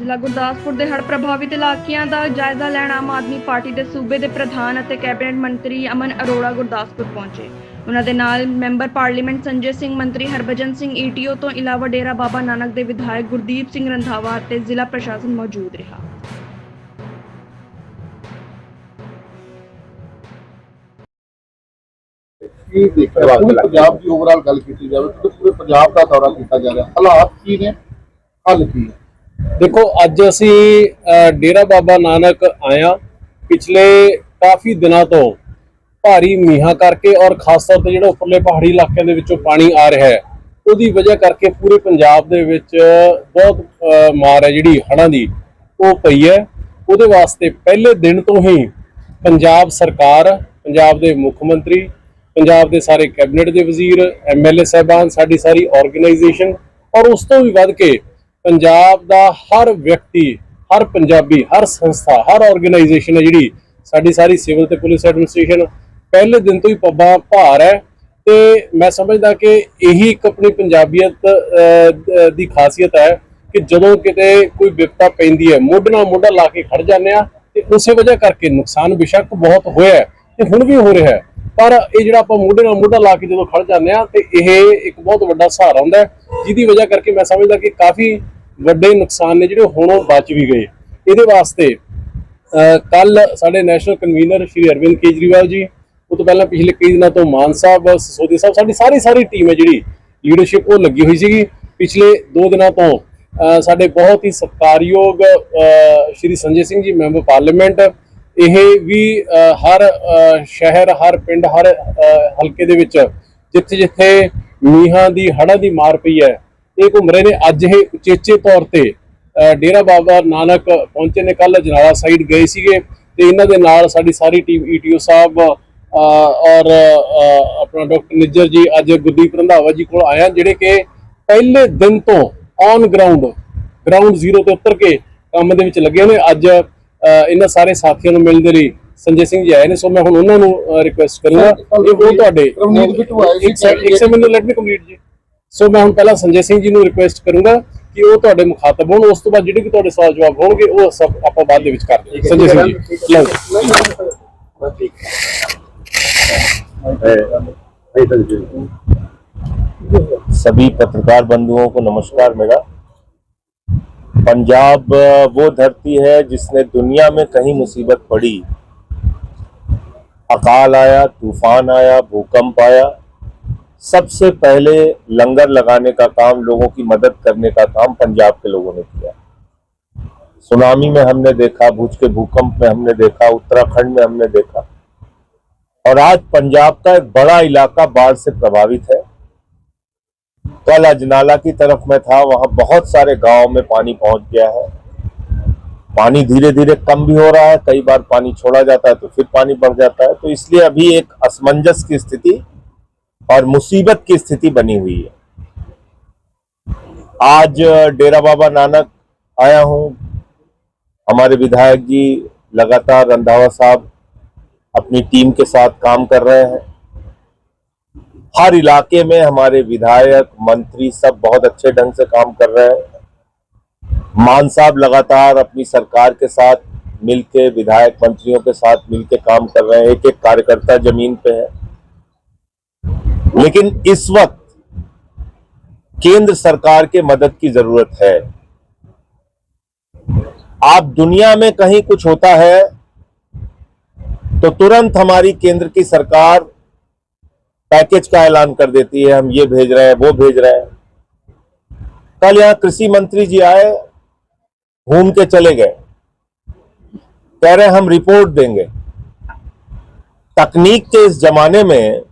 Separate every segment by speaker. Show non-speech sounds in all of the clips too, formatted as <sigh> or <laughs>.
Speaker 1: ਜ਼ਿਲ੍ਹਾ ਗੁਰਦਾਸਪੁਰ ਦੇ ਹੜ੍ਹ ਪ੍ਰਭਾਵਿਤ ਇਲਾਕਿਆਂ ਦਾ ਜਾਇਜ਼ਾ ਲੈਣ ਆਮ ਆਦਮੀ ਪਾਰਟੀ ਦੇ ਸੂਬੇ ਦੇ ਪ੍ਰਧਾਨ ਅਤੇ ਕੈਬਨਿਟ ਮੰਤਰੀ ਅਮਨ ਅਰੋੜਾ ਗੁਰਦਾਸਪੁਰ ਪਹੁੰਚੇ। ਉਹਨਾਂ ਦੇ ਨਾਲ ਮੈਂਬਰ ਪਾਰਲੀਮੈਂਟ ਸੰਜੇ ਸਿੰਘ ਮੰਤਰੀ ਹਰਭਜਨ ਸਿੰਘ ਈਟੀਓ ਤੋਂ ਇਲਾਵਾ ਡੇਰਾ ਬਾਬਾ ਨਾਨਕ ਦੇ ਵਿਧਾਇਕ ਗੁਰਦੀਪ ਸਿੰਘ ਰੰਧਾਵਾ ਅਤੇ ਜ਼ਿਲ੍ਹਾ ਪ੍ਰਸ਼ਾਸਨ ਮੌਜੂਦ ਰਿਹਾ।
Speaker 2: ਕੀ ਦੇਖਿਆ? ਪੂਰੇ ਪੰਜਾਬ ਦੀ ਓਵਰਆਲ ਗੱਲ ਕੀਤੀ ਜਾਵੇ ਤਾਂ ਪੂਰੇ ਪੰਜਾਬ ਦਾ ਦੌਰਾ ਕੀਤਾ ਜਾ ਰਿਹਾ। ਹਾਲਾਤ ਕੀ ਨੇ? ਹੱਲ ਕੀ ਹੈ?
Speaker 3: ਦੇਖੋ, ਅੱਜ ਅਸੀਂ ਡੇਰਾ ਬਾਬਾ ਨਾਨਕ ਆਇਆ ਪਿਛਲੇ ਕਾਫੀ ਦਿਨਾਂ ਤੋਂ ਭਾਰੀ ਮੀਂਹਾਂ ਕਰਕੇ ਔਰ ਖਾਸ ਤੌਰ ਤੇ ਜਿਹੜਾ ਉੱਪਰਲੇ ਪਹਾੜੀ ਇਲਾਕਿਆਂ ਦੇ ਵਿੱਚੋਂ ਪਾਣੀ ਆ ਰਿਹਾ ਹੈ, ਉਹਦੀ ਵਜ੍ਹਾ ਕਰਕੇ ਪੂਰੇ ਪੰਜਾਬ ਦੇ ਵਿੱਚ ਬਹੁਤ ਮਾਰ ਹੈ ਜਿਹੜੀ ਹੜ੍ਹਾਂ ਦੀ, ਉਹ ਪਈ ਹੈ। ਉਹਦੇ ਵਾਸਤੇ ਪਹਿਲੇ ਦਿਨ ਤੋਂ ਹੀ ਪੰਜਾਬ ਸਰਕਾਰ, ਪੰਜਾਬ ਦੇ ਮੁੱਖ ਮੰਤਰੀ, ਪੰਜਾਬ ਦੇ ਸਾਰੇ ਕੈਬਨਿਟ ਦੇ ਵਜ਼ੀਰ ਐਮਐਲਏ ਸਾਹਿਬਾਨ, ਸਾਡੀ ਸਾਰੀ ਆਰਗੇਨਾਈਜੇਸ਼ਨ ਔਰ ਉਸ ਤੋਂ ਵੀ ਵੱਧ ਕੇ ਪੰਜਾਬ ਦਾ ਹਰ ਵਿਅਕਤੀ, ਹਰ ਪੰਜਾਬੀ, ਹਰ ਸੰਸਥਾ, ਹਰ ਆਰਗੇਨਾਈਜੇਸ਼ਨ ਹੈ ਜਿਹੜੀ ਸਾਡੀ ਸਾਰੀ ਸਿਵਲ ਤੇ ਪੁਲਿਸ ਐਡਮਿਨਿਸਟ੍ਰੇਸ਼ਨ ਪਹਿਲੇ ਦਿਨ ਤੋਂ ਹੀ ਪੱਬਾਂ ਭਾਰ ਹੈ ਤੇ ਮੈਂ ਸਮਝਦਾ ਕਿ ਇਹੀ ਇੱਕ ਆਪਣੀ ਪੰਜਾਬੀਅਤ ਦੀ ਖਾਸੀਅਤ ਹੈ ਕਿ ਜਦੋਂ ਕਿਤੇ ਕੋਈ ਵਿਪਤਾ ਪੈਂਦੀ ਹੈ, ਮੋਢੇ ਨਾਲ ਮੋਢਾ ਲਾ ਕੇ ਖੜ ਜਾਂਦੇ ਆ ਤੇ ਉਸੇ ਵਜ੍ਹਾ ਕਰਕੇ ਨੁਕਸਾਨ ਬੇਸ਼ੱਕ ਬਹੁਤ ਹੋਇਆ ਹੈ ਤੇ ਹੁਣ ਵੀ ਹੋ ਰਿਹਾ ਹੈ। ਪਰ ਇਹ ਜਿਹੜਾ ਆਪਾਂ ਮੋਢੇ ਨਾਲ ਮੋਢਾ ਲਾ ਕੇ ਜਦੋਂ ਖੜ ਜਾਂਦੇ ਆ ਤੇ ਇਹ ਇੱਕ ਬਹੁਤ ਵੱਡਾ ਸਹਾਰਾ ਹੁੰਦਾ ਜਿਹਦੀ ਵਜ੍ਹਾ ਕਰਕੇ ਮੈਂ ਸਮਝਦਾ ਕਿ ਕਾਫੀ ਵੱਡੇ ਨੁਕਸਾਨ ਨੇ ਜਿਹੜੇ ਹੁਣ ਉਹ ਬਚ ਵੀ ਗਏ। ਇਹਦੇ ਵਾਸਤੇ ਕੱਲ ਸਾਡੇ ਨੈਸ਼ਨਲ ਕਨਵੀਨਰ ਸ਼੍ਰੀ ਅਰਵਿੰਦ ਕੇਜਰੀਵਾਲ ਜੀ, ਉਹ ਤੋਂ ਪਹਿਲਾਂ ਪਿਛਲੇ ਕਈ ਦਿਨਾਂ ਤੋਂ ਮਾਨ ਸਾਹਿਬ ਸਸੋਦੀ ਸਾਹਿਬ, ਸਾਡੀ ਸਾਰੀ ਸਾਰੀ ਟੀਮ ਹੈ ਜਿਹੜੀ ਲੀਡਰਸ਼ਿਪ ਉਹ ਲੱਗੀ ਹੋਈ ਸੀਗੀ। ਪਿਛਲੇ 2 ਦਿਨਾਂ ਤੋਂ ਸਾਡੇ ਬਹੁਤ ਹੀ ਸਤਿਕਾਰਯੋਗ ਸ਼੍ਰੀ ਸੰਜੇ ਸਿੰਘ ਜੀ, ਮੈਂਬਰ ਪਾਰਲੀਮੈਂਟ ਇਹ ਵੀ ਹਰ ਸ਼ਹਿਰ, ਹਰ ਪਿੰਡ, ਹਰ ਹਲਕੇ ਦੇ ਵਿੱਚ ਜਿੱਥੇ ਜਿੱਥੇ ਮੀਂਹਾਂ ਦੀ, ਹੜ੍ਹਾਂ ਦੀ ਮਾਰ ਪਈ ਹੈ, ਇਹ ਘੁੰਮ ਰਹੇ ਨੇ। ਅੱਜ ਇਹ ਉਚੇਚੇ ਤੌਰ ਤੇ ਡੇਰਾ ਬਾਬਾ ਨਾਨਕ ਪਹੁੰਚੇ ਨੇ। ਕੱਲ ਜਨਾਲਾ ਸਾਈਡ ਗਏ ਸੀਗੇ ਤੇ ਇਹਨਾਂ ਦੇ ਨਾਲ ਸਾਡੀ ਸਾਰੀ ਟੀਮ ਈਟੀਓ ਸਾਹਿਬ ਔਰ ਆਪਣਾ ਡਾਕਟਰ ਨਿੱਜਰ ਜੀ, ਅੱਜ ਗੁਰਦੀਪ ਰੰਧਾਵਾ ਜੀ ਕੋਲ ਆਇਆ ਜਿਹੜੇ ਕਿ ਪਹਿਲੇ ਦਿਨ ਤੋਂ ਔਨ ਗਰਾਊਂਡ ਗਰਾਊਂਡ ਜ਼ੀਰੋ ਤੇ ਉਤਰ ਕੇ ਕੰਮ ਦੇ ਵਿੱਚ ਲੱਗੇ ਨੇ। ਅੱਜ ਇਹਨਾਂ ਸਾਰੇ ਸਾਥੀਆਂ ਨੂੰ ਮਿਲਣ ਦੇ ਲਈ ਸੰਜੇ ਸਿੰਘ ਜੀ ਆਏ ਨੇ ਸੋ ਮੈਂ ਹੁਣ ਉਹਨਾਂ ਨੂੰ ਰਿਕੁਐਸਟ ਕਰੂੰਗਾ ਇਹ ਉਹ ਤੁਹਾਡੇ
Speaker 2: ਰਵਨੀਤ ਬਿੱਟੂ ਆਏ ਸੀ
Speaker 3: ਇੱਕ ਸੈਕਿੰਡ ਇੱਕ ਸੈਕਿੰਡ ਮੈਨੂੰ ਲੈਟ ਮੀ ਕੰਪਲੀਟ ਜੀ ਸੋ ਮੈਂ ਹੁਣ ਪਹਿਲਾਂ ਸੰਜੇ ਸਿੰਘ ਜੀ ਨੂੰ ਰਿਕੁਐਸਟ ਕਰੂੰਗਾ ਕਿ ਉਹ ਤੁਹਾਡੇ ਮੁਖਾਤਬ ਹੋਣ ਉਸ ਤੋਂ ਬਾਅਦ ਜਿਹੜੇ ਵੀ ਤੁਹਾਡੇ ਸਵਾਲ ਜਵਾਬ ਹੋਣਗੇ ਉਹ ਸਭ ਆਪਾਂ ਬਾਅਦ ਦੇ ਵਿੱਚ ਕਰਦੇ ਹਾਂ ਸੰਜੇ ਸਿੰਘ ਜੀ ਲਓ
Speaker 4: सभी पत्रकार बंधुओं को नमस्कार मेरा पंजाब वो धरती है जिसने दुनिया में कहीं मुसीबत पड़ी। अकाल आया, तूफ़ान आया, भूकंप आया। सबसे पहले लंगर लगाने का काम, लोगों की मदद करने का काम पंजाब के लोगों ने किया। सुनामी में हमने देखा, भूज के भूकंप में हमने देखा, उत्तराखंड में हमने देखा। और आज पंजाब का एक बड़ा इलाका बाढ़ से प्रभावित है। कल अजनाला की तरफ़ में था, वहाँ बहुत सारे गाँव में पानी पहुँच गया है। पानी धीरे धीरे कम भी हो रहा है, कई बार पानी छोड़ा जाता है तो फिर पानी बढ़ जाता है। तो इसलिए अभी एक असमंजस की स्थिति और मुसीबत की स्थिति बनी हुई है। आज डेरा बाबा नानक आया हूँ। हमारे विधायक जी लगातार रंधावा साहब अपनी टीम के साथ काम कर रहे हैं। हर इलाके में हमारे विधायक, मंत्री सब बहुत अच्छे ढंग से काम कर रहे हैं। मान साहब लगातार अपनी सरकार के साथ मिलके, विधायक मंत्रियों के साथ मिलके काम कर रहे हैं। एक एक कार्यकर्ता ज़मीन पे है। लेकिन इस वक्त केंद्र सरकार के मदद की ज़रूरत है। आप दुनिया में कहीं कुछ होता है तो तुरंत हमारी केंद्र की सरकार पैकेज का ऐलान कर देती है, हम ये भेज रहे हैं, वो भेज रहे हैं। कल यहाँ कृषि मंत्री जी आए, घूम के चले गए। कह रहे हम रिपोर्ट देंगे। तकनीक के इस जमाने में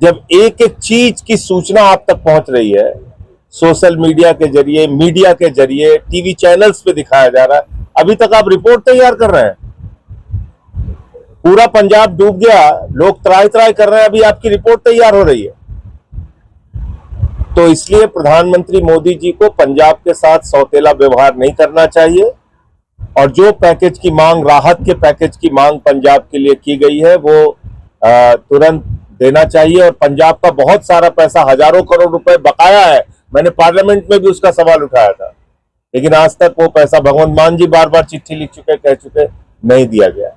Speaker 4: जब एक एक चीज़ की सूचना आप तक पहुँच रही है, सोशल मीडिया के ज़रिए, मीडिया के ज़रिए, टीवी चैनल्स पे दिखाया जा रहा है, अभी तक आप रिपोर्ट तैयार कर रहे हैं। पूरा पंजाब डूब गया, लोग त्राई त्राई कर रहे हैं, अभी आपकी रिपोर्ट तैयार हो रही है। तो इसलिए प्रधानमंत्री मोदी जी को पंजाब के साथ सौतेला व्यवहार नहीं करना चाहिए, और जो पैकेज की मांग, राहत के पैकेज की मांग पंजाब के लिए की गई है, वो तुरंत देना चाहिए, और पंजाब का बहुत सारा पैसा, हज़ारों करोड़ रुपए बकाया है। मैंने पार्लियामेंट में भी उसका सवाल उठाया था। लेकिन आज तक वो पैसा भगवंत मान जी बार बार चिट्ठी लिख चुके, कह चुके, नहीं दिया गया।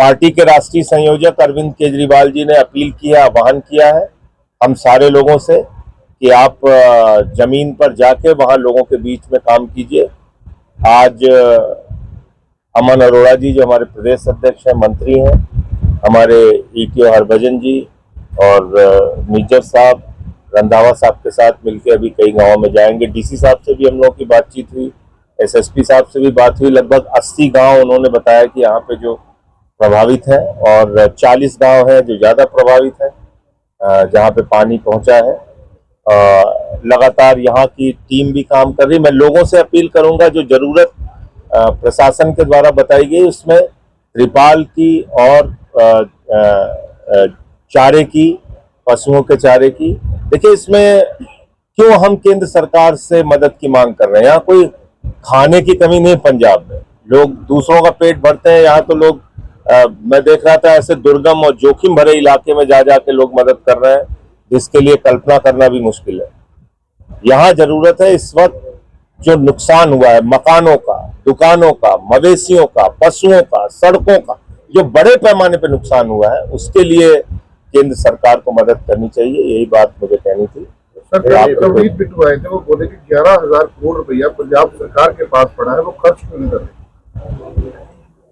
Speaker 4: पार्टी के राष्ट्रीय संयोजक अरविंद केजरीवाल जी ने अपील की है आह्वान किया है हम सारे लोगों से कि आप ज़मीन पर जाके वहाँ लोगों के बीच में काम कीजिए। आज अमन अरोड़ा जी जो हमारे प्रदेश अध्यक्ष हैं, मंत्री हैं, हमारे ईटीओ हरभजन जी और निज्जर साहब, रंधावा साहब के साथ मिलकर अभी कई गाँवों में जाएँगे। डीसी साहब से भी हम लोगों की बातचीत हुई एसएसपी साहब से भी बात हुई। लगभग 80 गाँव उन्होंने बताया कि यहाँ पे जो प्रभावित हैं और 40 गाँव हैं जो ज़्यादा प्रभावित हैं जहाँ पे पानी पहुँचा है। लगातार यहाँ की टीम भी काम कर रही मैं लोगों से अपील करूँगा, जो ज़रूरत प्रशासन के द्वारा बताई गई, उसमें त्रिपाल की और चारे की, पशुओं के चारे की। देखिए, इसमें क्यों हम केंद्र सरकार से मदद की मांग कर रहे हैं? यहाँ कोई खाने की कमी नहीं पंजाब में। लोग दूसरों का पेट भरते हैं, यहाँ तो लोग मैं देख रहा था ऐसे दुर्गम और जोखिम भरे इलाके में जा जाके लोग मदद कर रहे हैं जिसके लिए कल्पना करना भी मुश्किल है। यहाँ ज़रूरत है इस वक्त जो नुकसान हुआ है मकानों का दुकानों का मवेशियों का पशुओं का सड़कों का जो बड़े पैमाने पर नुकसान हुआ है उसके लिए केंद्र सरकार को मदद करनी चाहिए यही बात मुझे कहनी थी।
Speaker 2: बिट्टू आए थे वो बोले कि ग्यारह हज़ार करोड़ रुपया पंजाब सरकार के पास पड़ा है वो खर्च क्यों नहीं कर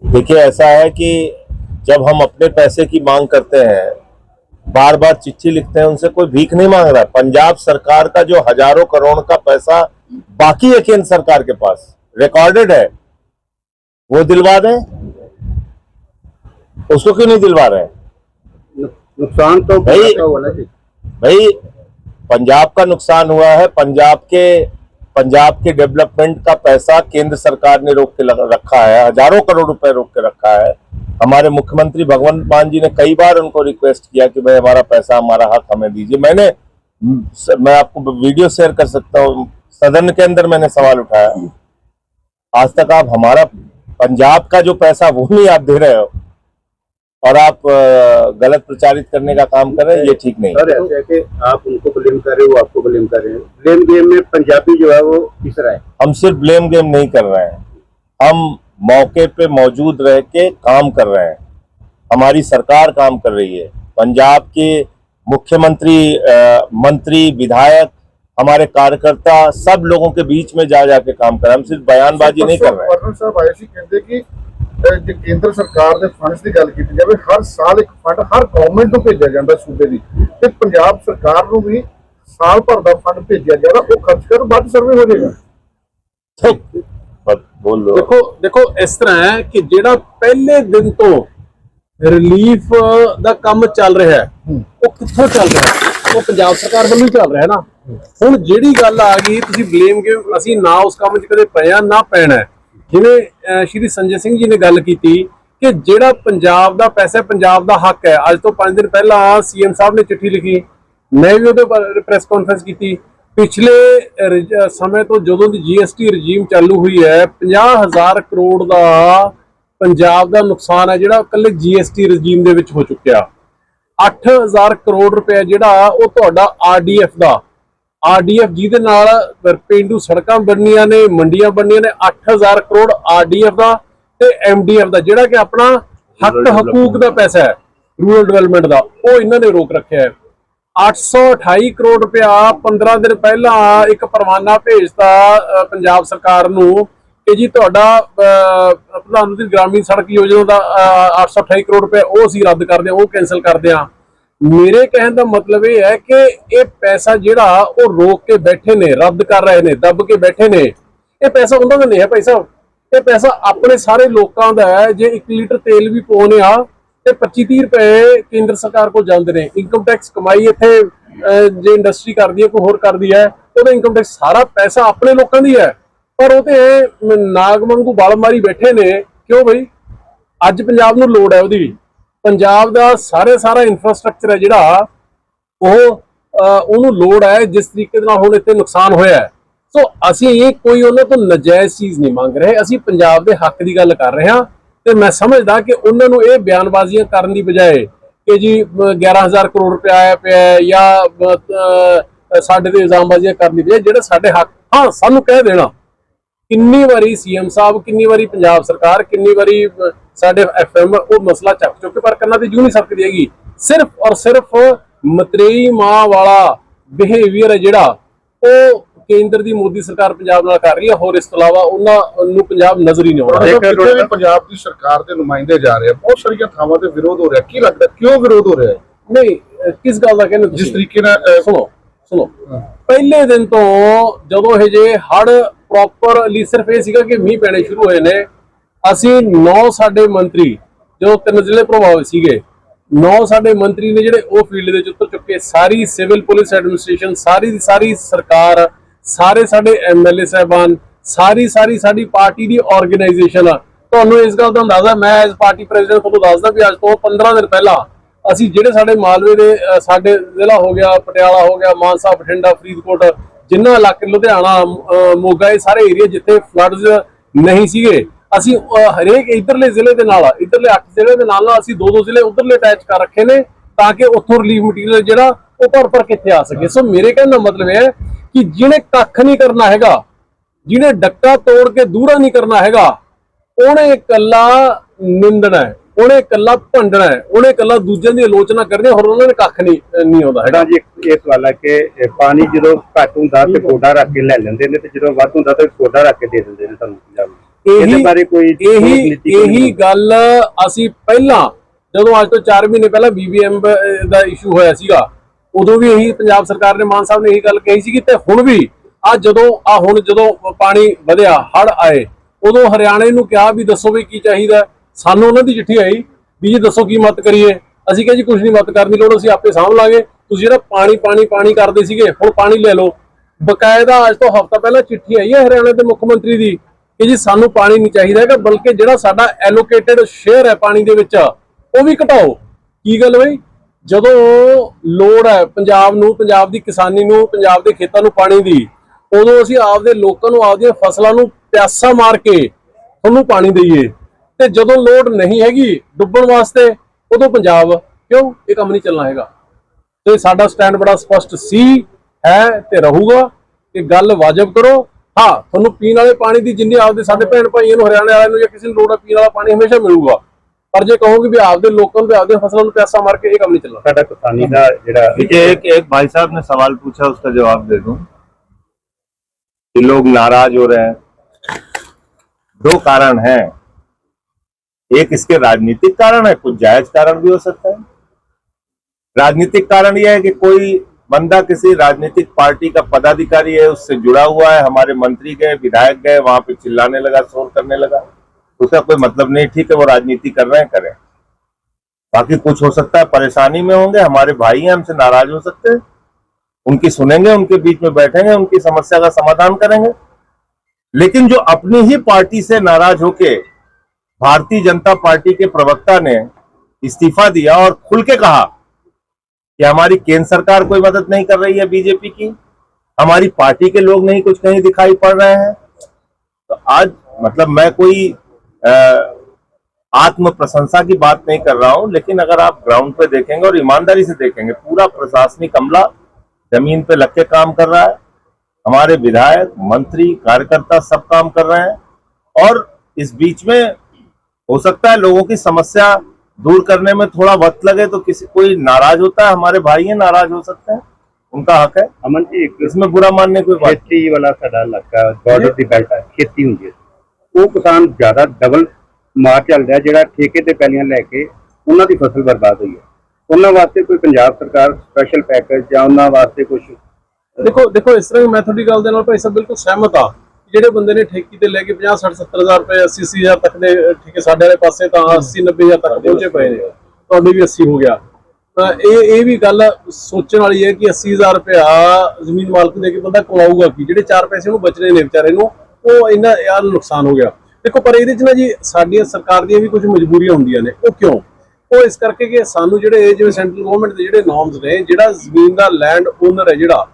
Speaker 4: देखिए ऐसा है कि जब हम अपने पैसे की मांग करते हैं बार बार चिट्ठी लिखते हैं उनसे कोई भीख नहीं मांग रहा। है पंजाब सरकार का जो हज़ारों करोड़ का पैसा बाकी है केंद्र सरकार के पास रिकॉर्डेड है। वो दिलवा दें? उसको क्यों नहीं दिलवा रहे
Speaker 2: नुकसान तो
Speaker 4: भाई- भाई पंजाब का नुकसान हुआ है पंजाब के पंजाब के डेवलपमेंट का पैसा केंद्र सरकार ने रोक के रखा है, हज़ारों करोड़ रुपए रोक के रखा है। हमारे मुख्यमंत्री भगवंत मान जी ने कई बार उनको रिक्वेस्ट किया कि भाई हमारा पैसा, हमारा हक हमें दीजिए। मैंने, मैं आपको वीडियो शेयर कर सकता हूँ। सदन के अंदर मैंने सवाल उठाया। आज तक आप हमारा, पंजाब का जो पैसा वो नहीं आप दे रहे हो। और आप गलत प्रचारित करने का काम कर रहे हैं ये ठीक नहीं है।
Speaker 5: सर ऐसे कि आप उनको ब्लेम कर रहे हो आपको ब्लेम कर रहे हैं। ब्लेम गेम में पंजाबी जो है वो तीसरा है।
Speaker 4: हम सिर्फ़ ब्लेम गेम नहीं कर रहे हैं। हम मौके पे मौजूद रह के काम कर रहे हैं। हमारी सरकार काम कर रही है। पंजाब के मुख्यमंत्री मंत्री विधायक हमारे कार्यकर्ता सब लोगों के बीच में जा जाके काम कर रहे हैं। हम सिर्फ़ बयानबाजी नहीं कर रहे हैं।
Speaker 2: ਜੇ ਕੇਂਦਰ ਸਰਕਾਰ ਦੇ ਫੰਡਸ ਦੀ ਗੱਲ ਕੀਤੀ ਜਾਵੇ ਹਰ ਸਾਲ ਇੱਕ ਫੰਡ ਹਰ ਗਵਰਨਮੈਂਟ ਨੂੰ ਭੇਜਿਆ ਜਾਂਦਾ ਸੂਬੇ ਦੀ। ਤੇ ਪੰਜਾਬ ਸਰਕਾਰ ਨੂੰ ਵੀ ਸਾਲ ਭਰ ਦਾ ਫੰਡ ਭੇਜਿਆ ਜਾਂਦਾ ਉਹ ਖਰਚ ਕਰ ਵੱਧ ਸਰਵੇ ਹੋ ਜਾਏਗਾ।
Speaker 4: ਬੋਲ। ਲੋ
Speaker 3: ਦੇਖੋ ਦੇਖੋ ਇਸ ਤਰ੍ਹਾਂ ਹੈ ਕਿ ਜਿਹੜਾ ਪਹਿਲੇ ਦਿਨ ਤੋਂ ਰਿਲੀਫ ਦਾ ਕੰਮ ਚੱਲ ਰਿਹਾ ਉਹ ਕਿੱਥੋਂ ਚੱਲ ਰਿਹਾ ਉਹ ਪੰਜਾਬ ਸਰਕਾਰ ਵੱਲੋਂ ਹੀ ਚੱਲ ਰਿਹਾ ਨਾ। ਹੁਣ ਜਿਹੜੀ ਗੱਲ ਆ ਗਈ ਤੁਸੀਂ ਬਲੇਮ ਕਿ ਅਸੀਂ ਨਾ ਉਸ ਕੰਮ 'ਚ ਕਦੇ ਪਿਆ ਨਾ ਪੈਣਾ ਜਿਵੇਂ ਸ਼੍ਰੀ ਸੰਜੇ ਸਿੰਘ ਜੀ ਨੇ ਗੱਲ ਕੀਤੀ ਕਿ ਜਿਹੜਾ ਪੰਜਾਬ ਦਾ ਪੈਸਾ, ਪੰਜਾਬ ਦਾ ਹੱਕ ਹੈ, ਅੱਜ ਤੋਂ 5 ਦਿਨ ਪਹਿਲਾਂ ਸੀਐਮ ਸਾਹਿਬ ਨੇ ਚਿੱਠੀ ਲਿਖੀ। ਮੈਂ ਵੀ ਉਹਦੇ ਬਾਰੇ ਪ੍ਰੈਸ ਕਾਨਫਰੰਸ ਕੀਤੀ। ਪਿਛਲੇ ਸਮੇਂ ਤੋਂ ਜਦੋਂ ਦੀ ਜੀਐਸਟੀ ਰਜੀਮ ਚਾਲੂ ਹੋਈ ਹੈ 50000 ਕਰੋੜ ਦਾ ਪੰਜਾਬ ਦਾ ਨੁਕਸਾਨ ਹੈ, ਜਿਹੜਾ ਇਕੱਲੇ ਜੀਐਸਟੀ ਰਜੀਮ ਦੇ ਵਿੱਚ ਹੋ ਚੁੱਕਿਆ। 8000 ਕਰੋੜ ਰੁਪਏ ਜਿਹੜਾ, ਉਹ ਤੁਹਾਡਾ ਆਰਡੀਐਫ ਦਾ ਆਰਡੀਐਫ ਜਿਹਦੇ ਨਾਲ ਪਿੰਡੂ ਸੜਕਾਂ ਬਣਨੀਆਂ ਨੇ ਮੰਡੀਆਂ ਬਣਨੀਆਂ ਨੇ 8000 ਕਰੋੜ ਆਰਡੀਐਫ ਦਾ ਤੇ ਐਮਡੀਐਫ ਦਾ ਜਿਹੜਾ ਕਿ ਆਪਣਾ ਹੱਕ ਹਕੂਕ ਦਾ ਪੈਸਾ ਹੈ ਰੂਰਲ ਡਿਵੈਲਪਮੈਂਟ ਦਾ ਉਹ ਇਹਨਾਂ ਨੇ ਰੋਕ ਰੱਖਿਆ ਹੈ। 828 ਕਰੋੜ ਰੁਪਇਆ 15 ਦਿਨ ਪਹਿਲਾਂ ਇੱਕ ਪਰਵਾਨਾ ਭੇਜਤਾ ਪੰਜਾਬ ਸਰਕਾਰ ਨੂੰ ਕਿ ਜੀ ਤੁਹਾਡਾ ਪ੍ਰਧਾਨ ਮੰਤਰੀ ਗ੍ਰਾਮੀਣ ਸੜਕ ਯੋਜਨਾ ਦਾ ਅ, 828 ਕਰੋੜ ਰੁਪਏ ਉਹ ਅਸੀਂ ਰੱਦ ਕਰਦੇ ਹਾਂ ਉਹ ਕੈਨਸਲ ਕਰਦੇ ਹਾਂ। ਮੇਰੇ ਕਹਿਣ ਦਾ ਮਤਲਬ ਇਹ ਹੈ ਕਿ ਇਹ ਪੈਸਾ ਜਿਹੜਾ ਉਹ ਰੋਕ ਕੇ ਬੈਠੇ ਨੇ, ਰੱਦ ਕਰ ਰਹੇ ਨੇ, ਦੱਬ ਕੇ ਬੈਠੇ ਨੇ। ਇਹ ਪੈਸਾ ਉਹਨਾਂ ਦਾ ਨਹੀਂ ਹੈ ਭਾਈ ਸਾਹਿਬ। ਇਹ ਪੈਸਾ ਆਪਣੇ ਸਾਰੇ ਲੋਕਾਂ ਦਾ ਹੈ। ਜੇ 1 ਲੀਟਰ ਤੇਲ ਵੀ ਪਾਉਨੇ ਆ, ਤੇ 25 30 ਰੁਪਏ ਕੇਂਦਰ ਸਰਕਾਰ ਕੋਲ ਜਾਂਦੇ ਨੇ। ਇਨਕਮ ਟੈਕਸ ਕਮਾਈ ਇੱਥੇ ਜੇ ਇੰਡਸਟਰੀ ਕਰਦੀ ਹੈ, ਕੋਈ ਹੋਰ ਕਰਦੀ ਹੈ, ਉਹਦਾ ਇਨਕਮ ਟੈਕਸ ਸਾਰਾ ਪੈਸਾ ਆਪਣੇ ਲੋਕਾਂ ਦੀ ਹੈ। ਪਰ ਉਹ ਤੇ ਨਾਗ ਵਾਂਗੂ ਬਲ ਮਾਰੀ ਬੈਠੇ ਨੇ। ਕਿਉਂ ਬਈ ਅੱਜ ਪੰਜਾਬ ਨੂੰ ਲੋੜ ਹੈ ਉਹਦੀ। ਪੰਜਾਬ ਦਾ ਸਾਰੇ ਸਾਰਾ ਇਨਫਰਾਸਟ੍ਰਕਚਰ ਹੈ ਜਿਹੜਾ ਉਹ ਉਹਨੂੰ ਲੋੜ ਹੈ ਜਿਸ ਤਰੀਕੇ ਦੇ ਨਾਲ ਹੁਣ ਇੱਥੇ ਨੁਕਸਾਨ ਹੋਇਆ ਸੋ ਅਸੀਂ ਕੋਈ ਉਹਨਾਂ ਤੋਂ ਨਜਾਇਜ਼ ਚੀਜ਼ ਨਹੀਂ ਮੰਗ ਰਹੇ ਅਸੀਂ ਪੰਜਾਬ ਦੇ ਹੱਕ ਦੀ ਗੱਲ ਕਰ ਰਹੇ ਹਾਂ ਤੇ ਮੈਂ ਸਮਝਦਾ ਕਿ ਉਹਨਾਂ ਨੂੰ ਇਹ ਬਿਆਨਬਾਜ਼ੀਆਂ ਕਰਨ ਦੀ ਬਜਾਏ ਕਿ ਜੀ ਅਹ, 11000 ਕਰੋੜ ਰੁਪਏ ਆਇਆ ਪਿਆ ਜਾਂ ਸਾਡੇ ਤੇ ਇਲਜ਼ਾਮਬਾਜ਼ੀਆਂ ਕਰਨ ਦੀ ਬਜਾਏ ਜਿਹੜਾ ਸਾਡੇ ਹੱਕ ਹਾਂ ਸਾਨੂੰ ਕਹਿ ਦੇਣਾ। ਕਿੰਨੀ ਵਾਰੀ ਸੀਐਮ ਸਾਹਿਬ ਕਿੰਨੀ ਵਾਰੀ ਪੰਜਾਬ ਸਰਕਾਰ ਕਿੰਨੀ ਵਾਰੀ ਸਾਡੇ ਐਫਐਮ ਉਹ ਮਸਲਾ ਚੱਕ ਚੁੱਕੇ ਪਰ ਕੰਨਾਂ ਤੇ ਜੂ ਨਹੀਂ ਸਕਦੀ ਹੈਗੀ। ਸਿਰਫ ਔਰ ਸਿਰਫ ਮਤਰੇਈ ਮਾਂ ਵਾਲਾ ਬਿਹੇਵੀਅਰ ਹੈ ਜਿਹੜਾ ਉਹ ਕੇਂਦਰ ਦੀ ਮੋਦੀ ਸਰਕਾਰ ਪੰਜਾਬ ਨਾਲ ਕਰ ਰਹੀ ਹੈ। ਹੋਰ ਇਸ ਤੋਂ ਇਲਾਵਾ ਉਹਨਾਂ ਨੂੰ ਪੰਜਾਬ ਨਜ਼ਰ ਹੀ ਨਹੀਂ ਆਉਂਦਾ
Speaker 2: ਦੇਖੋ ਕਿਤੇ ਵੀ ਪੰਜਾਬ ਦੀ ਸਰਕਾਰ ਦੇ ਨੁਮਾਇੰਦੇ ਜਾ ਰਹੇ ਆ ਬਹੁਤ ਸਾਰੀਆਂ ਥਾਵਾਂ ਤੇ ਵਿਰੋਧ ਹੋ ਰਿਹਾ। ਕੀ ਲੱਗਦਾ ਕਿਉਂ ਵਿਰੋਧ ਹੋ ਰਿਹਾ ਹੈ?
Speaker 3: ਨਹੀਂ ਕਿਸ ਗੱਲ ਦਾ ਕਹਿੰਦੇ
Speaker 2: ਜਿਸ ਤਰੀਕੇ ਨਾਲ
Speaker 3: ਸੁਣੋ ਸੁਣੋ। ਪਹਿਲੇ ਦਿਨ ਤੋਂ ਜਦੋਂ ਇਹ ਜੇ ਹੜ ਪ੍ਰੋਪਰਲੀ ਸਿਰਫ ਇਹ ਸੀਗਾ ਕਿ ਮੀਂਹ ਪੈਣੇ ਸ਼ੁਰੂ ਹੋਏ ਨੇ। ਅਸੀਂ ਨੌ ਸਾਡੇ ਮੰਤਰੀ, ਜੋ ਤਿੰਨ ਜ਼ਿਲ੍ਹੇ ਪ੍ਰਭਾਵਿਤ ਸੀਗੇ, ਨੌ ਸਾਡੇ ਮੰਤਰੀ ਨੇ ਜਿਹੜੇ ਉਹ ਫੀਲਡ ਦੇ ਵਿੱਚ ਉਤਰ ਚੁੱਕੇ। ਸਾਰੀ ਸਿਵਲ ਪੁਲਿਸ ਐਡਮਿਨਿਸਟ੍ਰੇਸ਼ਨ ਸਾਰੀ ਦੀ ਸਾਰੀ ਸਰਕਾਰ, ਸਾਰੇ ਸਾਡੇ ਐਮਐਲਏ ਸਾਹਿਬਾਨ, ਸਾਰੀ ਸਾਰੀ ਸਾਡੀ ਪਾਰਟੀ ਦੀ ਆਰਗੇਨਾਈਜੇਸ਼ਨ ਤੁਹਾਨੂੰ ਇਸ ਗੱਲ ਦਾ ਅੰਦਾਜ਼ਾ, ਮੈਂ ਐਜ਼ ਪਾਰਟੀ ਪ੍ਰੈਜ਼ੀਡੈਂਟ ਤੁਹਾਨੂੰ ਦੱਸਦਾ ਵੀ ਅੱਜ ਤੋਂ 15 ਦਿਨ ਪਹਿਲਾਂ ਅਸੀਂ ਜਿਹੜੇ ਸਾਡੇ ਮਾਲਵੇ ਦੇ ਸਾਡੇ ਜ਼ਿਲ੍ਹਾ ਹੋ ਗਿਆ, ਪਟਿਆਲਾ ਹੋ ਗਿਆ, ਮਾਨਸਾ, ਬਠਿੰਡਾ, ਫਰੀਦਕੋਟ ਜਿੰਨਾ ਇਲਾਕੇ ਲੁਧਿਆਣਾ ਮੋਗਾ, ਇਹ ਸਾਰੇ ਏਰੀਆ ਜਿੱਥੇ ਫਲੱਡਸ ਨਹੀਂ ਸੀਗੇ, ਅਸੀਂ ਹਰੇਕ ਇਧਰਲੇ ਜ਼ਿਲ੍ਹੇ ਦੇ ਨਾਲ ਇਧਰਲੇ 8 ਜ਼ਿਲ੍ਹੇ ਦੇ ਨਾਲ ਨਾਲ ਅਸੀਂ ਦੋ ਦੋ ਜ਼ਿਲ੍ਹੇ ਉਧਰਲੇ ਅਟੈਚ ਕਰ ਰੱਖੇ ਨੇ ਤਾਂ ਕਿ ਉੱਥੋਂ ਰਿਲੀਫ ਮਟੀਰੀਅਲ ਜਿਹੜਾ ਉਹ ਭਰ ਭਰ ਕਿੱਥੇ ਆ ਸਕੇ। ਸੋ ਮੇਰੇ ਕਹਿਣ ਦਾ ਮਤਲਬ ਇਹ ਹੈ ਕਿ ਜਿਹਨੇ ਕੱਖ ਨਹੀਂ ਕਰਨਾ ਹੈਗਾ, ਜਿਹਨੇ ਡੱਕਾ ਤੋੜ ਕੇ ਦੂਰਾ ਨਹੀਂ ਕਰਨਾ ਹੈਗਾ, ਉਹਨੇ ਇਕੱਲਾ ਨਿੰਦਣਾ ਹੈ। ਉਹਨੇ ਇਕੱਲਾ ਭੰਡਣਾ ਹੈ ਉਹਨੇ ਇਕੱਲਾ ਦੂਜਿਆਂ ਦੀ ਆਲੋਚਨਾ ਕਰਨੀ ਹੋਰ ਉਹਨਾਂ ਨੇ ਕੱਖ ਨਹੀਂ ਨਹੀਂ ਆਉਂਦਾ ਹੈਗਾ।
Speaker 5: ਜੀ ਇਹ ਸਵਾਲ ਹੈ ਕਿ ਪਾਣੀ ਜਦੋਂ ਘੱਟ ਹੁੰਦਾ ਤੇ ਕੋਡਾ ਰੱਖ ਕੇ ਲੈ ਲੈਂਦੇ ਨੇ ਤੇ ਜਦੋਂ ਵੱਧ ਹੁੰਦਾ ਤੇ ਕੋਡਾ ਰੱਖ ਕੇ ਦੇ ਦਿੰਦੇ ਨੇ ਤੁਹਾਨੂੰ ਪੰਜਾਬ ਇਹਦੇ ਬਾਰੇ ਕੋਈ
Speaker 3: ਇਹੀ ਇਹੀ ਗੱਲ ਅਸੀਂ ਪਹਿਲਾਂ ਜਦੋਂ ਅੱਜ ਤੋਂ 4 ਮਹੀਨੇ ਪਹਿਲਾਂ ਬੀਬੀਐਮ ਦਾ ਇਸ਼ੂ ਹੋਇਆ ਸੀਗਾ ਉਦੋਂ ਵੀ ਇਹੀ ਪੰਜਾਬ ਸਰਕਾਰ ਨੇ ਮਾਨ ਸਾਹਿਬ ਨੇ ਇਹੀ ਗੱਲ ਕਹੀ ਸੀ ਤੇ ਹੁਣ ਵੀ ਆ ਜਦੋਂ ਆ ਹੁਣ ਜਦੋਂ ਪਾਣੀ ਵਧਿਆ ਹੜ ਆਏ ਉਦੋਂ ਹਰਿਆਣੇ ਨੂੰ ਕਿਹਾ ਵੀ ਦੱਸੋ ਵੀ ਕੀ ਚਾਹੀਦਾ ਸਾਨੂੰ ਉਹਨਾਂ ਦੀ ਚਿੱਠੀ ਆਈ ਵੀ ਜੀ ਦੱਸੋ ਕੀ ਮਤ ਕਰੀਏ। ਅਸੀਂ ਕਿਹਾ ਜੀ ਕੁਝ ਨਹੀਂ ਮਤ ਕਰਨ ਦੀ ਲੋੜ, ਅਸੀਂ ਆਪੇ ਸਾਂਭ ਲਾਂਗੇ। ਤੁਸੀਂ ਜਿਹੜਾ ਪਾਣੀ ਪਾਣੀ ਪਾਣੀ ਕਰਦੇ ਸੀਗੇ, ਹੁਣ ਪਾਣੀ ਲੈ ਲਓ। ਬਕਾਇਦਾ ਅੱਜ ਤੋਂ ਹਫ਼ਤਾ ਪਹਿਲਾਂ ਚਿੱਠੀ ਆਈ ਹੈ ਹਰਿਆਣਾ ਦੇ ਮੁੱਖ ਮੰਤਰੀ ਦੀ ਕਿ ਜੀ ਸਾਨੂੰ ਪਾਣੀ ਨਹੀਂ ਚਾਹੀਦਾ ਹੈਗਾ, ਬਲਕਿ ਜਿਹੜਾ ਸਾਡਾ ਐਲੋਕੇਟਡ ਸ਼ੇਅਰ ਹੈ ਪਾਣੀ ਦੇ ਵਿੱਚ, ਉਹ ਵੀ ਘਟਾਓ। ਕੀ ਗੱਲ ਬਈ? ਜਦੋਂ ਲੋੜ ਹੈ ਪੰਜਾਬ ਨੂੰ, ਪੰਜਾਬ ਦੀ ਕਿਸਾਨੀ ਨੂੰ, ਪੰਜਾਬ ਦੇ ਖੇਤਾਂ ਨੂੰ ਪਾਣੀ ਦੀ, ਉਦੋਂ ਅਸੀਂ ਆਪਦੇ ਲੋਕਾਂ ਨੂੰ, ਆਪਦੀਆਂ ਫਸਲਾਂ ਨੂੰ ਪਿਆਸਾ ਮਾਰ ਕੇ ਤੁਹਾਨੂੰ ਪਾਣੀ ਦਈਏ। ਤੇ ਜਦੋਂ ਲੋੜ ਨਹੀਂ ਹੈਗੀ ਡੁੱਬਣ ਵਾਸਤੇ ਉਦੋਂ ਪੰਜਾਬ ਕਿਉਂ ਇਹ ਕੰਮ ਨਹੀਂ ਚੱਲਣਾ ਹੈਗਾ ਤੇ ਸਾਡਾ ਸਟੈਂਡ ਬੜਾ ਸਪਸ਼ਟ ਸੀ ਹੈ ਤੇ ਰਹੂਗਾ ਕਿ ਗੱਲ ਵਾਜਬ ਕਰੋ ਹਾਂ ਤੁਹਾਨੂੰ ਪੀਣ ਵਾਲੇ ਪਾਣੀ ਦੀ ਜਿੰਨੀ ਆਪਦੇ ਸਾਡੇ ਭੈਣ ਭਾਈਆਂ ਨੂੰ ਹਰਿਆਣੇ ਵਾਲਿਆਂ ਨੂੰ ਜਾਂ ਕਿਸੇ ਨੂੰ ਲੋੜ ਹੈ ਪੀਣ ਵਾਲਾ ਪਾਣੀ ਹਮੇਸ਼ਾ ਮਿਲੂਗਾ ਪਰ ਜੇ ਕਹੋਗੇ ਵੀ ਆਪਦੇ ਲੋਕਾਂ ਨੂੰ ਤੇ ਆਪਦੇ ਫਸਲਾਂ ਨੂੰ ਪਿਆਸਾ ਮਾਰ ਕੇ ਇਹ ਕੰਮ ਨਹੀਂ ਚੱਲਣਾ
Speaker 5: ਸਾਡਾ ਕਿਸਾਨੀ ਦਾ ਜਿਹੜਾ
Speaker 4: देखिए एक एक भाई साहब ने सवाल पूछा उसका जवाब दे दूं कि लोग नाराज हो रहे हैं दो कारण हैं एक इसके राजनीतिक कारण है, कुछ जायज़ कारण भी हो सकता है। राजनीतिक कारण यह है कि कोई बंदा किसी राजनीतिक पार्टी का पदाधिकारी है, उससे जुड़ा हुआ है, हमारे मंत्री गए, विधायक गए, वहाँ पे चिल्लाने लगा, शोर करने लगा। उसका कोई मतलब नहीं, ठीक है, वो राजनीति कर रहे हैं, करें। बाकी कुछ हो सकता है, परेशानी में होंगे, हमारे भाई हैं, हमसे नाराज़ हो सकते हैं। उनकी सुनेंगे, उनके बीच में बैठेंगे, उनकी समस्या का समाधान करेंगे। लेकिन जो अपनी ही पार्टी से नाराज़ होके भारतीय जनता पार्टी के प्रवक्ता ने इस्तीफा दिया और खुल के कहा कि हमारी केंद्र सरकार कोई मदद नहीं कर रही है बीजेपी की। हमारी पार्टी के लोग नहीं, कुछ कहीं दिखाई पड़ रहे हैं। तो आज मतलब मैं कोई आत्म प्रशंसा की बात नहीं कर रहा हूँ, लेकिन अगर आप ग्राउंड पे देखेंगे और ईमानदारी से देखेंगे, पूरा प्रशासनिक अमला ज़मीन पे लग के काम कर रहा है। हमारे विधायक, मंत्री, कार्यकर्ता सब काम कर रहे हैं और इस बीच में हो सकता है लोगों की समस्या दूर करने में थोड़ा वक्त लगे तो किसी कोई नाराज होता है हमारे भाई हैं नाराज हो सकते हैं उनका हक है
Speaker 5: ਅਮਨ ਜੀ ਇੱਕ
Speaker 4: इसमें बुरा मानने की कोई बात
Speaker 5: ਖੇਤੀ ਵਾਲਾ ਸਾਡਾ ਇਲਾਕਾ ਬਾਰਡਰ ਦੀ ਬੈਲਟ ਹੈ ਖੇਤੀ ਹੁੰਦੀ ਹੈ ਉਹ ਕਿਸਾਨ ਜ਼ਿਆਦਾ ਡਬਲ ਮਾਰ ਚੱਲ ਰਿਹਾ ਜਿਹੜਾ ਠੇਕੇ ਤੇ ਪੈਲੀਆਂ ਲੈ ਕੇ ਉਹਨਾਂ ਦੀ ਫਸਲ ਬਰਬਾਦ ਹੋਈ ਹੈ ਉਹਨਾਂ ਵਾਸਤੇ ਕੋਈ ਪੰਜਾਬ ਸਰਕਾਰ ਸਪੈਸ਼ਲ ਪੈਕੇਜ ਜਾਂ ਉਹਨਾਂ ਵਾਸਤੇ ਕੁਝ
Speaker 3: ਦੇਖੋ ਦੇਖੋ ਇਸ ਤਰ੍ਹਾਂ ਮੈਂ ਤੁਹਾਡੀ ਗੱਲ ਦੇ ਨਾਲ ਭਾਈ ਸਾਹਿਬ ਬਿਲਕੁਲ ਸਹਿਮਤ ਆ ਜਿਹੜੇ ਬੰਦੇ ਨੇ ਠੇਕੀ ਤੇ ਲੈ ਕੇ 50 60 70 ਹਜ਼ਾਰ ਰੁਪਏ 80 80 ਹਜ਼ਾਰ ਤੱਕ ਦੇ ਠੇਕੇ ਸਾਡੇ ਵਾਲੇ ਪਾਸੇ ਤਾਂ 80 90 ਹਜ਼ਾਰ ਤੱਕ ਪਹੁੰਚੇ ਪਏ ਨੇ। ਤੁਹਾਡੇ ਵੀ 80 ਹੋ ਗਿਆ। ਤਾਂ ਇਹ ਇਹ ਵੀ ਗੱਲ ਸੋਚਣ ਵਾਲੀ ਹੈ ਕਿ 80000 ਰੁਪਇਆ ਜ਼ਮੀਨ ਮਾਲਕ ਦੇ ਕੇ ਬੰਦਾ ਕਮਾਊਗਾ ਕੀ? ਜਿਹੜੇ 4 ਪੈਸੇ ਉਹਨੂੰ ਬਚਣੇ ਨੇ ਵਿਚਾਰੇ ਨੂੰ ਉਹ ਇੰਨਾ ਯਾਰ ਨੁਕਸਾਨ ਹੋ ਗਿਆ। ਦੇਖੋ ਪਰ ਇਹਦੇ ਚ ਨਾ ਜੀ ਸਾਡੀਆਂ ਸਰਕਾਰ ਦੀਆਂ ਵੀ ਕੁਝ ਮਜਬੂਰੀਆਂ ਹੁੰਦੀਆਂ ਨੇ। ਉਹ ਕਿਉਂ? ਉਹ ਇਸ ਕਰਕੇ ਕਿ ਸਾਨੂੰ ਜਿਹੜੇ ਜਿਵੇਂ ਸੈਂਟਰਲ ਗਵਰਨਮੈਂਟ ਦੇ ਜਿਹੜੇ ਨਾਰਮਸ ਨੇ ਜਿਹੜਾ ਜ਼ਮੀਨ ਦਾ ਲੈਂਡ ਓਨਰ ਹੈ ਜਿਹੜਾ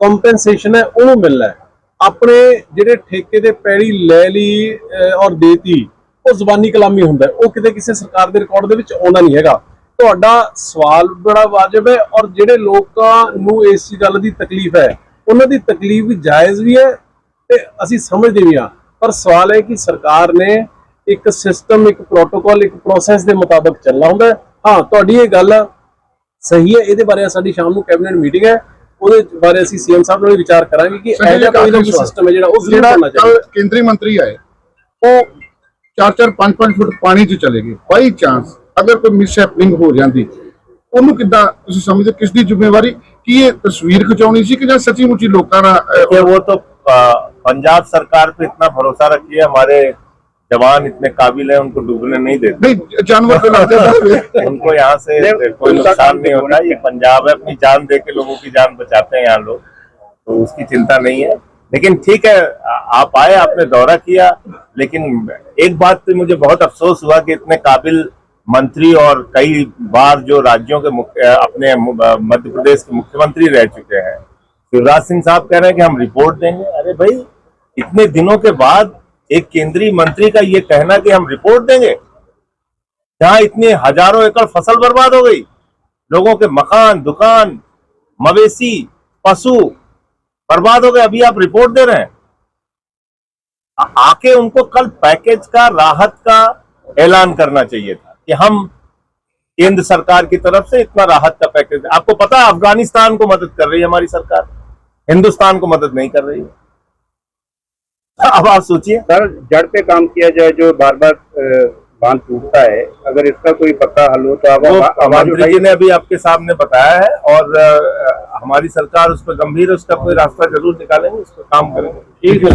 Speaker 3: ਕੰਪਨਸੇਸ਼ਨ ਹੈ ਉਹਨੂੰ ਮਿਲਣਾ ਹੈ। ਆਪਣੇ ਜਿਹੜੇ ਠੇਕੇ ਦੇ ਪੈੜੀ ਲੈ ਲਈ ਔਰ ਦੇਤੀ, ਉਹ ਜ਼ਬਾਨੀ ਕਲਾਮੀ ਹੁੰਦਾ ਉਹ ਕਿਤੇ ਕਿਸੇ ਸਰਕਾਰ ਦੇ ਰਿਕਾਰਡ ਦੇ ਵਿੱਚ ਆਉਂਦਾ ਨਹੀਂ ਹੈਗਾ। ਤੁਹਾਡਾ ਸਵਾਲ ਬੜਾ ਵਾਜਬ ਹੈ ਔਰ ਜਿਹੜੇ ਲੋਕਾਂ ਨੂੰ ਇਸ ਗੱਲ ਦੀ ਤਕਲੀਫ ਹੈ, ਉਹਨਾਂ ਦੀ ਤਕਲੀਫ ਵੀ ਜਾਇਜ਼ ਵੀ ਹੈ ਤੇ ਅਸੀਂ ਸਮਝਦੇ ਵੀ ਹਾਂ। ਪਰ ਸਵਾਲ ਹੈ ਕਿ ਸਰਕਾਰ ਨੇ ਇੱਕ ਸਿਸਟਮ ਇੱਕ ਪ੍ਰੋਟੋਕਾਲ ਇੱਕ ਪ੍ਰੋਸੈਸ ਦੇ ਮੁਤਾਬਕ ਚੱਲਣਾ ਹੁੰਦਾ ਹਾਂ। ਤੁਹਾਡੀ ਇਹ ਗੱਲ ਸਹੀ ਹੈ। ਇਹਦੇ ਬਾਰੇ ਸਾਡੀ ਸ਼ਾਮ ਨੂੰ ਕੈਬਨਿਟ ਮੀਟਿੰਗ ਹੈ। ਉਹਦੇ ਬਾਰੇ ਅਸੀਂ ਸੀਐਮ ਸਾਹਿਬ ਨਾਲ ਵੀ ਵਿਚਾਰ ਕਰਾਂਗੇ ਕਿ
Speaker 2: ਸੰਜੇ
Speaker 3: ਇਹ ਜਿਹਾ
Speaker 2: ਜੀ,
Speaker 3: ਕੋਈ ਨਾ
Speaker 2: ਆਖਰੀ
Speaker 3: ਕੋਈ
Speaker 2: ਸਵਾਲ।
Speaker 3: ਸਿਸਟਮ ਹੈ ਜਿਹੜਾ ਉਹ ਜ਼ਰੂਰ
Speaker 2: ਜਿਹੜਾ
Speaker 3: ਕਰਨਾ ਚਾਹੀਦਾ
Speaker 2: ਕੱਲ੍ਹ ਕੇਂਦਰੀ ਮੰਤਰੀ ਆਏ ਉਹ 4-4 5-5 ਫੁੱਟ ਪਾਣੀ 'ਚ ਚਲੇ ਗਏ ਬਾਈ ਚਾਂਸ ਅਗਰ ਕੋਈ ਮਿਸ ਹੈਪਨਿੰਗ ਹੋ ਜਾਂਦੀ ਉਹਨੂੰ ਕਿੱਦਾਂ ਤੁਸੀਂ ਸਮਝਦੇ ਹੋ, ਕਿਸ ਦੀ ਜ਼ਿੰਮੇਵਾਰੀ ਕੀ ਇਹ ਤਸਵੀਰ ਖਿਚਾਉਣੀ ਸੀ कि ਜਾਂ ਸੱਚੀ ਮੁੱਚੀ ਲੋਕਾਂ ਦਾ
Speaker 4: देखिए वो तो आ, पंजाब सरकार पे इतना भरोसा रखिए हमारे जवान इतने काबिल है उनको डूबने नहीं देते।
Speaker 2: जानवर <laughs>
Speaker 4: उनको यहाँ से कोई नुकसान नहीं होता ये पंजाब है अपनी जान दे के लोगों की जान बचाते हैं यहाँ लोग तो उसकी चिंता नहीं है। लेकिन ठीक है आप आए आपने दौरा किया लेकिन एक बात पे मुझे बहुत अफसोस हुआ कि इतने काबिल मंत्री और कई बार जो राज्यों के अपने मध्य प्रदेश के मुख्यमंत्री रह चुके हैं। शिवराज सिंह साहब कह रहे हैं कि हम रिपोर्ट देंगे। अरे भाई इतने दिनों के बाद एक केंद्रीय मंत्री का ये कहना कि हम रिपोर्ट देंगे, जहाँ इतने हज़ारों एकड़ फ़सल बर्बाद हो गई। लोगों के मकान, दुकान, मवेशी, पशु बर्बाद हो गए, अभी आप रिपोर्ट दे रहे हैं। आके उनको कल पैकेज का, राहत का ऐलान करना चाहिए था कि हम केंद्र सरकार की तरफ़ से इतना राहत का पैकेज, आपको पता है अफ़गानिस्तान को मदद कर रही है हमारी सरकार, हिंदुस्तान को मदद नहीं कर रही है। <laughs> अब आप सोचिए।
Speaker 5: सर जड़ पे काम किया जाए जो बार बार बाँध टूटता है अगर इसका कोई पक्का हल हो तो आप आवा-
Speaker 4: मंत्री जी ने अभी आपके सामने बताया है और हमारी सरकार उस पर गंभीर है उसका कोई रास्ता ज़रूर निकालेंगे उस पर काम करेंगे।
Speaker 3: ठीक है.